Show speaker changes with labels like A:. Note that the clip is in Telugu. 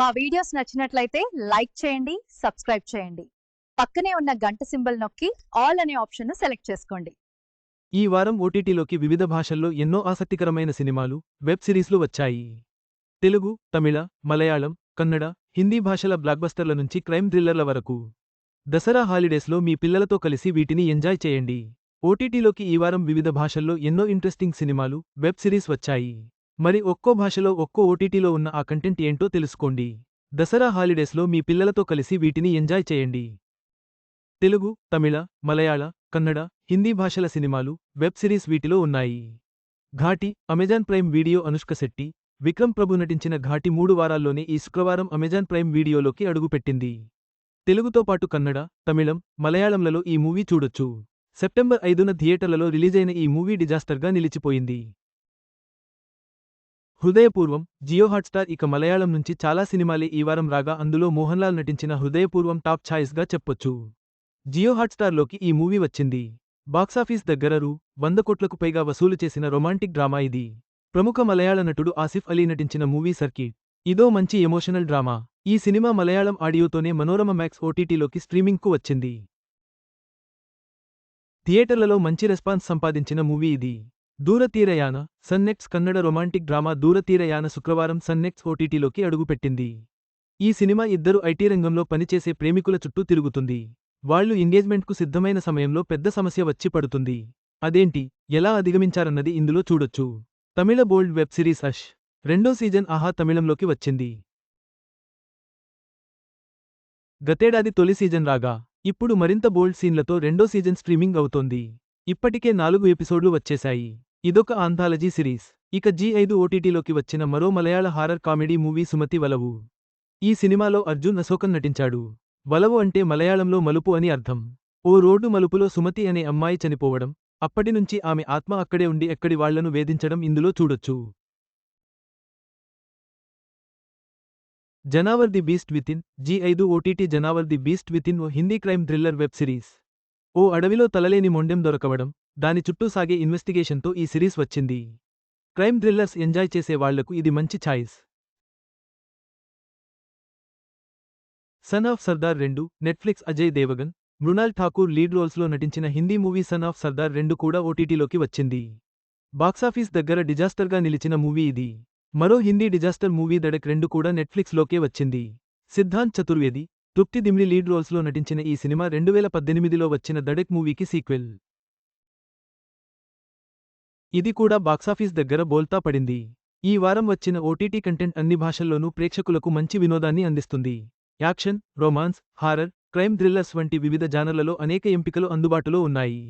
A: మా వీడియోస్ నచ్చినట్లయితే లైక్ చేయండి సబ్స్క్రైబ్ చేయండి. పక్కనే ఉన్న గంట సింబల్ నొక్కి ఆల్ అనే ఆప్షన్ను సెలెక్ట్ చేసుకోండి.
B: ఈ వారం ఓటీటీలోకి వివిధ భాషల్లో ఎన్నో ఆసక్తికరమైన సినిమాలు వెబ్ సిరీస్లు వచ్చాయి. తెలుగు తమిళ మలయాళం కన్నడ హిందీ భాషల బ్లాక్బస్టర్ల నుంచి క్రైమ్ థ్రిల్లర్ల వరకు. దసరా హాలిడేస్లో మీ పిల్లలతో కలిసి వీటిని ఎంజాయ్ చేయండి. ఓటీటీలోకి ఈ వారం వివిధ భాషల్లో ఎన్నో ఇంట్రెస్టింగ్ సినిమాలు వెబ్ సిరీస్ వచ్చాయి. మరి ఒక్కో భాషలో ఒక్కో ఓటీటీలో ఉన్న ఆ కంటెంట్ ఏంటో తెలుసుకోండి. దసరా హాలిడేస్లో మీ పిల్లలతో కలిసి వీటిని ఎంజాయ్ చేయండి. తెలుగు తమిళ మలయాళ కన్నడ హిందీ భాషల సినిమాలు వెబ్ సిరీస్ వీటిలో ఉన్నాయి. Ghaati Amazon Prime Video Anushka Shetty Vikram Prabhu నటించిన ఘాటి మూడు వారాల్లోనే ఈ శుక్రవారం అమెజాన్ ప్రైమ్ వీడియోలోకి అడుగుపెట్టింది. తెలుగుతో పాటు కన్నడ తమిళం మలయాళంలలో ఈ మూవీ చూడొచ్చు. సెప్టెంబర్ ఐదున థియేటర్లలో రిలీజైన ఈ మూవీ డిజాస్టర్గా నిలిచిపోయింది. హృదయపూర్వం జియో హాట్స్టార్ ఇక మలయాళం నుంచి చాలా సినిమాలే ఈ వారం రాగా అందులో మోహన్లాల్ నటించిన హృదయపూర్వం టాప్ ఛాయిస్గా చెప్పొచ్చు. జియో హాట్స్టార్లోకి ఈ మూవీ వచ్చింది. బాక్సాఫీస్ దగ్గర రూ. వంద కోట్లకు పైగా వసూలు చేసిన రొమాంటిక్ డ్రామా ఇది. ప్రముఖ మలయాళ నటుడు ఆసిఫ్ అలీ నటించిన మూవీ సర్కిట్. ఇదో మంచి ఎమోషనల్ డ్రామా. ఈ సినిమా మలయాళం ఆడియోతోనే మనోరమ మ్యాక్స్ ఓటీటీలోకి స్ట్రీమింగ్కు వచ్చింది. థియేటర్లలో మంచి రెస్పాన్స్ సంపాదించిన మూవీ ఇది. Dooratheerayana Sun NXT Kannada romantic drama Dooratheerayana శుక్రవారం సన్నెక్స్ ఓటీటీలోకి అడుగుపెట్టింది. ఈ సినిమా ఇద్దరు ఐటీ రంగంలో పనిచేసే ప్రేమికుల చుట్టూ తిరుగుతుంది. వాళ్ళు ఎంగేజ్మెంట్కు సిద్ధమైన సమయంలో పెద్ద సమస్య వచ్చి పడుతుంది. అదేంటి ఎలా అధిగమించారన్నది ఇందులో చూడొచ్చు. తమిళ బోల్డ్ వెబ్ సిరీస్ అష్. రెండో సీజన్ ఆహా తమిళంలోకి వచ్చింది. గతేడాది తొలి సీజన్ రాగా ఇప్పుడు మరింత బోల్డ్ సీన్లతో రెండో సీజన్ స్ట్రీమింగ్ అవుతోంది. ఇప్పటికే నాలుగు ఎపిసోడ్లు వచ్చేశాయి. ఇదొక ఆంథాలజీ సిరీస్. ఇక జీ ఐదు ఓటీటీలోకి వచ్చిన మరో Malayala horror comedy movie Sumathi Valavu. ఈ సినిమాలో అర్జున్ అశోకన్ నటించాడు. వలవు అంటే మలయాళంలో మలుపు అని అర్థం. ఓ రోడ్డు మలుపులో సుమతి అనే అమ్మాయి చనిపోవడం అప్పటినుంచి ఆమె ఆత్మ అక్కడే ఉండి ఎక్కడి వాళ్ళను వేధించడం ఇందులో చూడొచ్చు. Janawar the beast within Zee ఐదు OTT Janawar the beast within oh Hindi crime thriller web series. ఓ అడవిలో తలలేని మొండెం దొరకవడం దాని చుట్టూ సాగే ఇన్వెస్టిగేషన్తో ఈ సిరీస్ వచ్చింది. క్రైమ్ థ్రిల్లర్స్ ఎంజాయ్ చేసే వాళ్ళకు ఇది మంచి ఛాయిస్. సన్ ఆఫ్ సర్దార్ రెండు నెట్ఫ్లిక్స్ అజయ్ దేవగన్ మృణాల్ ఠాకూర్ లీడ్ రోల్స్లో నటించిన Hindi movie son of Sardar రెండు కూడా ఓటీటీలోకి వచ్చింది. బాక్సాఫీస్ దగ్గర డిజాస్టర్గా నిలిచిన మూవీ ఇది. మరో హిందీ డిజాస్టర్ మూవీ దడక్ రెండు కూడా నెట్ఫ్లిక్స్లోకే వచ్చింది. సిద్ధాంత్ చతుర్వేది తృప్తి దిమ్రి లీడ్ రోల్స్లో నటించిన ఈ సినిమా రెండువేల పద్దెనిమిదిలో వచ్చిన దడక్ మూవీకి సీక్వెల్. ఇది కూడా బాక్సాఫీస్ దగ్గర బోల్తా పడింది. ఈ వారం వచ్చిన ఓటీటీ కంటెంట్ అన్ని భాషల్లోనూ ప్రేక్షకులకు మంచి వినోదాన్ని అందిస్తుంది. Action romance horror crime thrillers వంటి వివిధ జానర్లలో అనేక ఎంపికలు అందుబాటులో ఉన్నాయి.